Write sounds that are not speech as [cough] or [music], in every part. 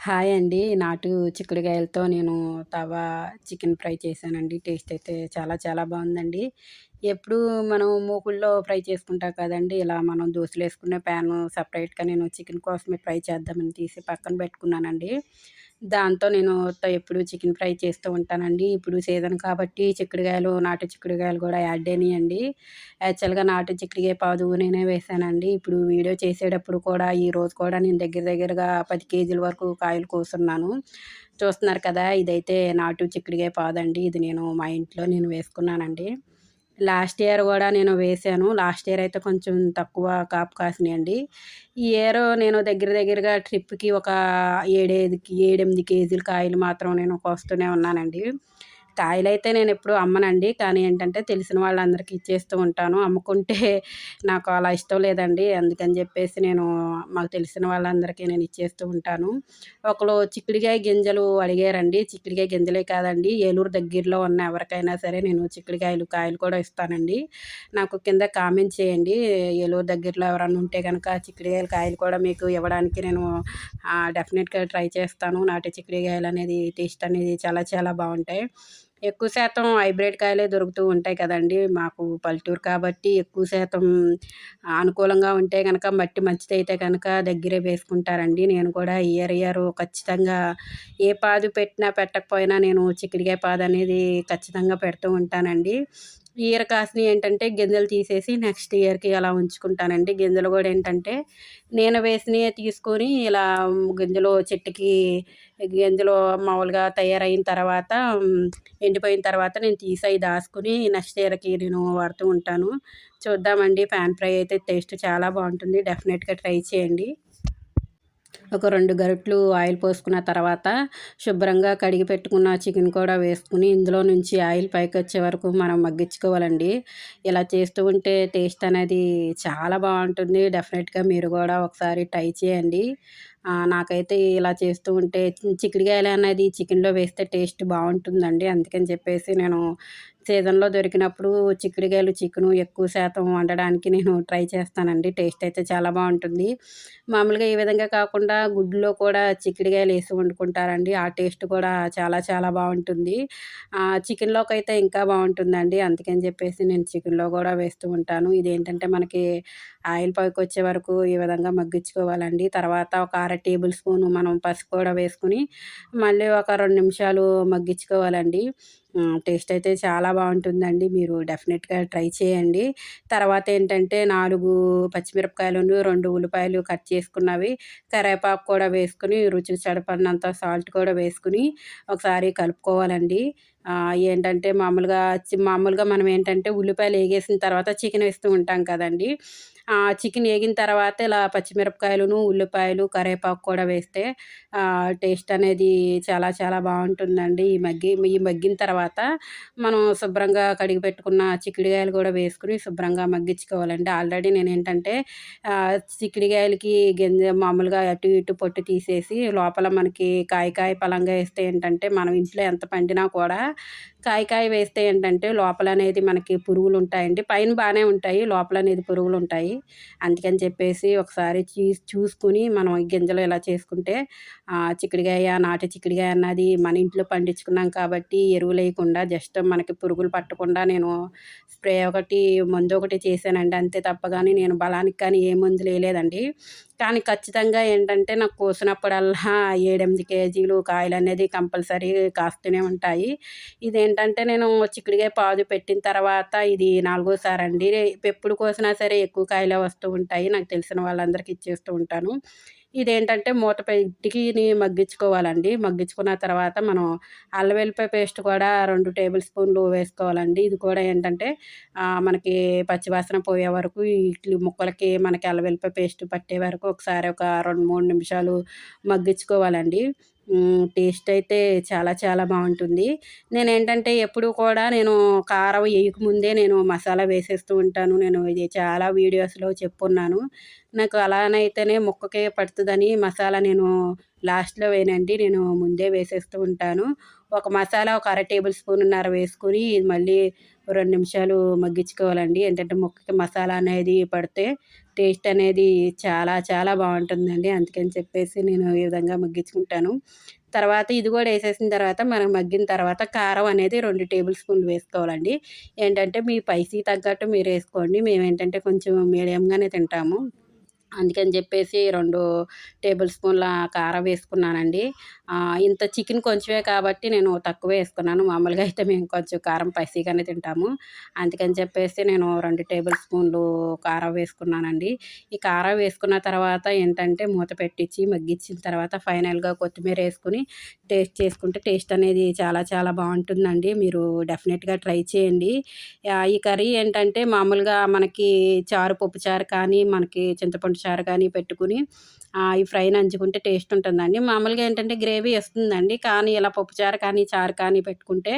Hi అండి. నాటు చిక్కుడుగాయలతో నేను తవా చికెన్ ఫ్రై చేశానండి. టేస్ట్ అయితే చాలా చాలా బాగుందండి ఎప్పుడూ మనం మూకుల్లో ఫ్రై చేసుకుంటాం కదండీ! ఇలా మనం దోసలేసుకునే ప్యాను సపరేట్గా నేను చికెన్ కోసమే ఫ్రై చేద్దామని తీసి పక్కన పెట్టుకున్నానండి. దాంతో నేను ఎప్పుడు చికెన్ ఫ్రై చేస్తూ ఉంటానండి. ఇప్పుడు సీజన్ కాబట్టి చిక్కుడుగాయలు, నాటు చిక్కుడుగాయలు కూడా యాడ్ అయినాయండి. యాక్చువల్‌గా నాటు చిక్కుడుగాయ పాదు నేనే వేసానండి ఇప్పుడు వీడియో చేసేటప్పుడు కూడా ఈరోజు కూడా నేను దగ్గర దగ్గరగా పది కేజీల వరకు కాయలు కోసున్నాను. చూస్తున్నారు కదా! ఇదైతే నాటు చిక్కుడుగాయ పాదండి. ఇది నేను మా ఇంట్లో నేను వేసుకున్నానండి. లాస్ట్ ఇయర్ కూడా నేను వేశాను. లాస్ట్ ఇయర్ అయితే కొంచెం తక్కువ కాపు కాసినాయండి. ఈ ఇయర్ నేను దగ్గర దగ్గరగా ట్రిప్‌కి ఒక ఏడేదికి 7, 8 కేజీల కాయలు మాత్రం నేను కోస్తూనే ఉన్నానండి. కాయలైతే నేను ఎప్పుడు అమ్మనండి. కానీ ఏంటంటే తెలిసిన వాళ్ళందరికీ ఇచ్చేస్తూ ఉంటాను. అమ్ముకుంటే [laughs] నాకు అలా ఇష్టం లేదండి. అందుకని చెప్పేసి నేను మాకు తెలిసిన వాళ్ళందరికీ నేను ఇచ్చేస్తూ ఉంటాను. ఒకరు చిక్కుడికాయ గింజలు అడిగారండి. చిక్కుడికాయ గింజలే కాదండి ఏలూరు దగ్గరలో ఉన్న ఎవరికైనా సరే నేను చిక్కుడికాయలు కాయలు కూడా ఇస్తానండి. నాకు కింద కామెంట్ చేయండి. ఏలూరు దగ్గరలో ఎవరన్నా ఉంటే కనుక చిక్కుడుగాయల కాయలు కూడా మీకు ఇవ్వడానికి నేను డెఫినెట్గా ట్రై చేస్తాను. నాటు చిక్కుడికాయలు అనేది టేస్ట్ అనేది చాలా చాలా బాగుంటాయి ఎక్కువ శాతం హైబ్రిడ్ కాయలే దొరుకుతూ ఉంటాయి కదండి మాకు పల్లెటూరు కాబట్టి ఎక్కువ శాతం అనుకూలంగా ఉంటే కనుక మట్టి మంచిదైతే కనుక దగ్గరే వేసుకుంటారండి. నేను కూడా ఇయర్ ఇయర్ ఖచ్చితంగా ఏ పాదు పెట్టినా పెట్టకపోయినా నేను చిక్కుడుకాయ పాదు అనేది ఖచ్చితంగా పెడుతూ ఉంటానండి. ఈ ఇయర్ ఏంటంటే గింజలు తీసేసి నెక్స్ట్ ఇయర్‌కి అలా ఉంచుకుంటానండి. గింజలు కూడా ఏంటంటే నేను వేసినవి తీసుకొని ఇలా గింజలు చెట్టుకి గింజలు మామూలుగా తయారైన తర్వాత ఎండిపోయిన తర్వాత నేను తీసి అయి నెక్స్ట్ ఇయర్‌కి నేను వాడుతూ ఉంటాను. చూద్దామండి ప్యాన్ ఫ్రై అయితే టేస్ట్ చాలా బాగుంటుంది డెఫినెట్గా ట్రై చేయండి. ఒక రెండు గరిట్లు ఆయిల్ పోసుకున్న తర్వాత శుభ్రంగా కడిగి పెట్టుకున్న చికెన్ కూడా వేసుకుని ఇందులో నుంచి ఆయిల్ పైకి వచ్చే వరకు మనం మగ్గించుకోవాలండి. ఇలా చేస్తూ ఉంటే టేస్ట్ అనేది చాలా బాగుంటుంది డెఫినెట్గా మీరు కూడా ఒకసారి ట్రై చేయండి. నాకైతే ఇలా చేస్తూ ఉంటే చిక్కుడుగాయలు అనేది చికెన్‌లో వేస్తే టేస్ట్ బాగుంటుందండి అందుకని చెప్పేసి నేను సీజన్‌లో దొరికినప్పుడు చిక్కుడుగాయలు, చికెను ఎక్కువ శాతం వండడానికి నేను ట్రై చేస్తానండి. టేస్ట్ అయితే చాలా బాగుంటుంది మామూలుగా ఈ విధంగా కాకుండా గుడ్లో కూడా చిక్కుడుగాయలు వేసి వండుకుంటారండి. ఆ టేస్ట్ కూడా చాలా చాలా బాగుంటుంది చికెన్లోకి అయితే ఇంకా బాగుంటుందండి అందుకని చెప్పేసి నేను చికెన్‌లో కూడా వేస్తూ ఉంటాను. ఇదేంటంటే మనకి ఆయిల్ పైకొచ్చే వరకు ఈ విధంగా మగ్గించుకోవాలండి. తర్వాత ఒక అర టేబుల్ స్పూన్ మనం పసుపు కూడా వేసుకొని మళ్ళీ ఒక రెండు నిమిషాలు మగ్గించుకోవాలండి. టేస్ట్ అయితే చాలా బాగుంటుందండి మీరు డెఫినెట్గా ట్రై చేయండి. తర్వాత ఏంటంటే నాలుగు పచ్చిమిరపకాయలను రెండు ఉల్లిపాయలు కట్ చేసుకున్నవి, కరివేపాకు కూడా వేసుకుని రుచికి సరిపడినంత సాల్ట్ కూడా వేసుకుని ఒకసారి కలుపుకోవాలండి. ఏంటంటే మామూలుగా మామూలుగా మనం ఏంటంటే ఉల్లిపాయలు వేగేసిన తర్వాత చికెన్ వేస్తూ ఉంటాం కదండీ! ఆ చికెన్ వేగిన తర్వాత ఇలా పచ్చిమిరపకాయలును, ఉల్లిపాయలు, కరివేపాకు కూడా వేస్తే టేస్ట్ అనేది చాలా చాలా బాగుంటుందండి ఈ మగ్గి ఈ మగ్గిన తర్వాత మనం శుభ్రంగా కడిగి పెట్టుకున్న చిక్కుడుగాయలు కూడా వేసుకుని శుభ్రంగా మగ్గించుకోవాలండి. ఆల్రెడీ నేనేంటంటే ఏంటంటే చిక్కుడుగాయలకి గింజ మామూలుగా అటు ఇటు పొట్టు తీసేసి లోపల మనకి కాయ కాయ పలంగా వేస్తే ఏంటంటే మనం ఇంట్లో ఎంత పండినా కూడా కాయకాయ వేస్తే ఏంటంటే లోపల అనేది మనకి పురుగులు ఉంటాయండి పైన బాగానే ఉంటాయి. లోపల అనేది పురుగులు ఉంటాయి అందుకని చెప్పేసి ఒకసారి చూ చూసుకొని మనం గింజలు ఇలా చేసుకుంటే ఆహ్, చిక్కుడుగాయ, నాటు చిక్కుడుగాయ అన్నది మన ఇంట్లో పండించుకున్నాం కాబట్టి ఎరువులేయకుండా జస్ట్ మనకి పురుగులు పట్టకుండా నేను స్ప్రే ఒకటి మందొకటి చేశానండి. అంతే తప్ప కానీ నేను బలానికి కానీ ఏ మందులేయలేదండి. కానీ ఖచ్చితంగా ఏంటంటే నాకు కోసినప్పుడల్లా ఏడెనిమిది కేజీలు కాయలు అనేది కంపల్సరీ కాస్తూనే ఉంటాయి. ఇదేంటంటే నేను చిక్కుడుగాయ పాదు పెట్టిన తర్వాత ఇది నాలుగోసారి అండి ఎప్పుడు కోసినా సరే ఎక్కువ కాయలే వస్తూ ఉంటాయి. నాకు తెలిసిన వాళ్ళందరికీ ఇచ్చేస్తూ ఉంటాను. ఇదేంటంటే మూత పెట్టికిని మగ్గించుకోవాలండి. మగ్గించుకున్న తర్వాత మనం అల్లం వెల్లిపాయ పేస్ట్ కూడా రెండు టేబుల్ స్పూన్లు వేసుకోవాలండి. ఇది కూడా ఏంటంటే మనకి పచ్చివాసన పోయే వరకు ఇట్లు ముక్కలకి మనకి అల్లం వెల్లిపాయ పేస్ట్ పట్టే వరకు ఒకసారి ఒక 2, 3 నిమిషాలు మగ్గించుకోవాలండి. టేస్ట్ అయితే చాలా చాలా బాగుంటుంది నేను ఏంటంటే ఎప్పుడూ కూడా నేను కారం ముందే నేను మసాలా వేసేస్తూ ఉంటాను. నేను ఇది చాలా వీడియోస్‌లో చెప్పున్నాను. నాకు అలానైతేనే ముక్కకే పడుతుందని మసాలా నేను లాస్ట్‌లో వేయనండి. నేను ముందే వేసేస్తూ ఉంటాను. ఒక మసాలా ఒక అర టేబుల్ స్పూనున్నర వేసుకొని మళ్ళీ రెండు నిమిషాలు మగ్గించుకోవాలండి. ఏంటంటే ముక్కకి మసాలా అనేది పడితే టేస్ట్ అనేది చాలా చాలా బాగుంటుందండి. అందుకని చెప్పేసి నేను ఈ విధంగా మగ్గించుకుంటాను. తర్వాత ఇది కూడా వేసేసిన తర్వాత మనం మగ్గిన తర్వాత కారం అనేది రెండు టేబుల్ స్పూన్లు వేసుకోవాలండి. ఏంటంటే మీ పైసీ తగ్గట్టు మీరు వేసుకోండి. మేము ఏంటంటే కొంచెం మీడియంగానే తింటాము. అందుకని చెప్పేసి రెండు టేబుల్ స్పూన్ల కారం వేసుకున్నానండి. ఇంత చికెన్ కొంచెమే కాబట్టి నేను తక్కువ వేసుకున్నాను. మామూలుగా అయితే మేము కొంచెం కారం పైసీగానే తింటాము. అందుకని చెప్పేసి నేను రెండు టేబుల్ స్పూన్లు కారం వేసుకున్నానండి. ఈ కారం వేసుకున్న తర్వాత ఏంటంటే మూత పెట్టించి మగ్గించిన తర్వాత ఫైనల్గా కొత్తిమీర వేసుకుని టేస్ట్ చేసుకుంటే టేస్ట్ అనేది చాలా చాలా బాగుంటుందండి. మీరు డెఫినెట్గా ట్రై చేయండి. ఈ కర్రీ ఏంటంటే మామూలుగా మనకి చారు పప్పు చారు కానీ మనకి చింతపండు చారు కానీ పెట్టుకుని ఈ ఫ్రై నంచుకుంటే టేస్ట్ ఉంటుందండి. మామూలుగా ఏంటంటే గ్రేవీ వస్తుందండి కానీ ఇలా పప్పుచారు కానీ చారు కానీ పెట్టుకుంటే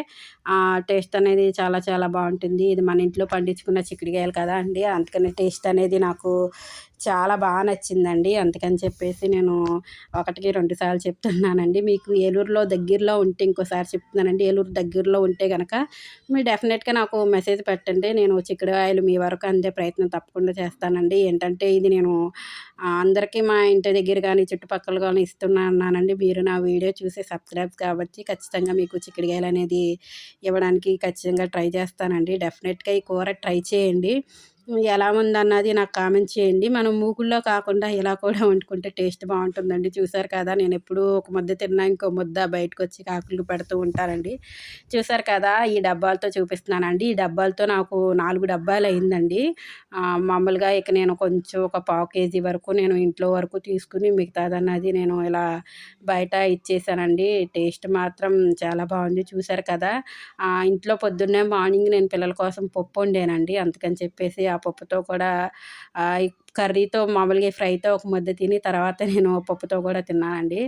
టేస్ట్ అనేది చాలా చాలా బాగుంటుంది. ఇది మన ఇంట్లో పండించుకున్న చిక్కుడుకాయలు కదా అండి అందుకని టేస్ట్ అనేది నాకు చాలా బాగా నచ్చిందండి. అందుకని చెప్పేసి నేను ఒకటికి రెండు సార్లు చెప్తున్నానండి. మీకు ఏలూరులో దగ్గరలో ఉంటే ఇంకోసారి చెప్తున్నానండి. ఏలూరు దగ్గరలో ఉంటే కనుక మీరు డెఫినెట్గా నాకు మెసేజ్ పెట్టండి. నేను చిక్కుడుకాయలు మీ వరకు అందే ప్రయత్నం తప్పకుండా చేస్తానండి. ఏంటంటే ఇది నేను అందరికీ మా ఇంటి దగ్గర కానీ చుట్టుపక్కల కానీ ఇస్తున్నానండి మీరు నా వీడియో చూసి సబ్స్క్రైబ్ కాబట్టి ఖచ్చితంగా మీకు చిక్కుడుకాయలు అనేది ఇవ్వడానికి ఖచ్చితంగా ట్రై చేస్తానండి. డెఫినెట్గా ఈ కూర ట్రై చేయండి. ఎలా ఉందన్నది నాకు కామెంట్ చేయండి. మనం మూగుల్లో కాకుండా ఇలా కూడా వండుకుంటే టేస్ట్ బాగుంటుందండి. చూసారు కదా నేను ఎప్పుడూ ఒక ముద్ద తిన్నా ఇంకో ముద్ద బయటకు వచ్చి కాకులు పెడుతూ ఉంటానండి. చూసారు కదా ఈ డబ్బాలతో చూపిస్తున్నానండి. ఈ డబ్బాలతో నాకు నాలుగు డబ్బాలు అయిందండి. మామూలుగా ఇక నేను కొంచెం ఒక పావు కేజీ వరకు నేను ఇంట్లో వరకు తీసుకుని మిగతాదన్నది నేను ఇలా బయట ఇచ్చేసానండి. టేస్ట్ మాత్రం చాలా బాగుంది. చూసారు కదా ఇంట్లో పొద్దున్నే మార్నింగ్ నేను పిల్లల కోసం పప్పు వండానండి. అందుకని చెప్పేసి ఆ పప్పుతో కూడా కర్రీతో మామూలుగా ఫ్రైతో ఒక ముద్ద తిని తర్వాత నేను పప్పుతో కూడా తిన్నానండి.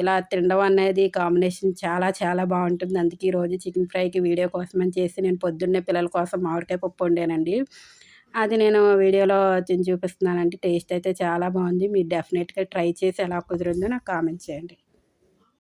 ఇలా తినడం అనేది కాంబినేషన్ చాలా చాలా బాగుంటుంది. అందుకే ఈరోజు చికెన్ ఫ్రైకి వీడియో కోసం అని చేసి నేను పొద్దున్నే పిల్లల కోసం మామిడికాయ పప్పు వండానండి. అది నేను వీడియోలో తిని చూపిస్తున్నానండి. టేస్ట్ అయితే చాలా బాగుంది. మీరు డెఫినెట్గా ట్రై చేసి ఎలా కుదిరిందో నాకు కామెంట్ చేయండి.